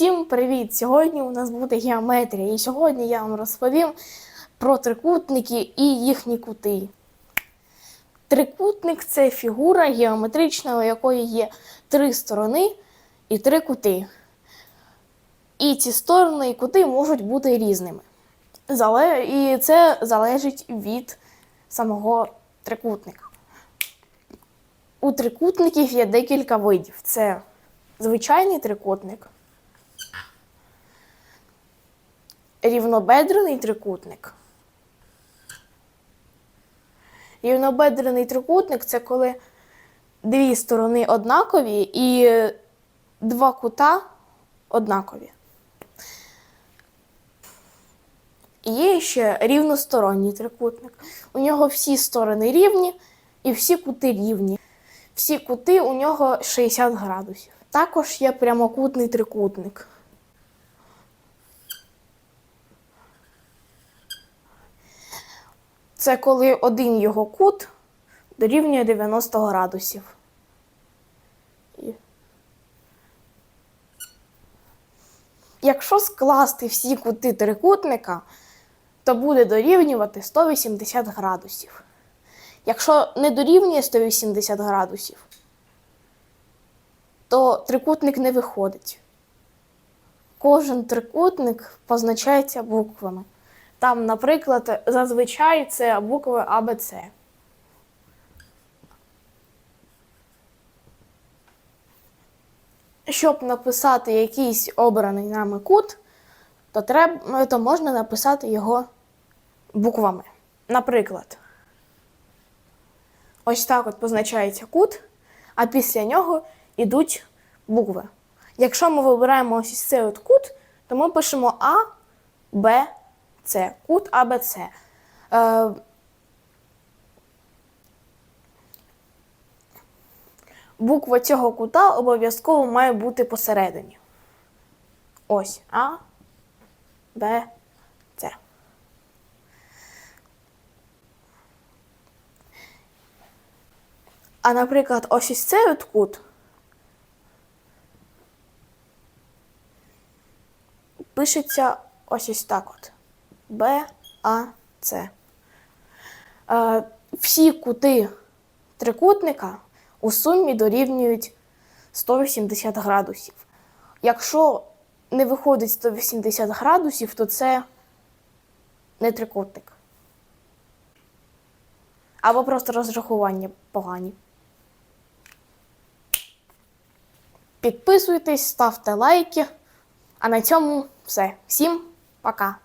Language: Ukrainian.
Всім привіт! Сьогодні у нас буде геометрія, і сьогодні я вам розповім про трикутники і їхні кути. Трикутник це фігура геометрична, у якої є три сторони і три кути. І ці сторони і кути можуть бути різними. І це залежить від самого трикутника. У трикутників є декілька видів. Це звичайний трикутник, рівнобедрений трикутник. Рівнобедрений трикутник це коли дві сторони однакові і два кута однакові. Є ще рівносторонній трикутник. У нього всі сторони рівні і всі кути рівні. Всі кути у нього 60 градусів. Також є прямокутний трикутник. Це коли один його кут дорівнює 90 градусів. Якщо скласти всі кути трикутника, то буде дорівнювати 180 градусів. Якщо не дорівнює 180 градусів, то трикутник не виходить. Кожен трикутник позначається буквами. Там, наприклад, зазвичай це букви А, Б, С. Щоб написати якийсь обраний нами кут, то, треба, то можна написати його буквами. Наприклад, ось так от позначається кут, а після нього йдуть букви. Якщо ми вибираємо ось цей от кут, то ми пишемо А, Б, С. Кут А, Б, С. Е, буква цього кута обов'язково має бути посередині. Ось А, Б, С. А, наприклад, ось ось цей от кут пишеться ось ось так от. Б, А, С. Е, всі кути трикутника у сумі дорівнюють 180 градусів. Якщо не виходить 180 градусів, то це не трикутник. Або просто розрахування погані. Підписуйтесь, ставте лайки. А на цьому все. Всім пока!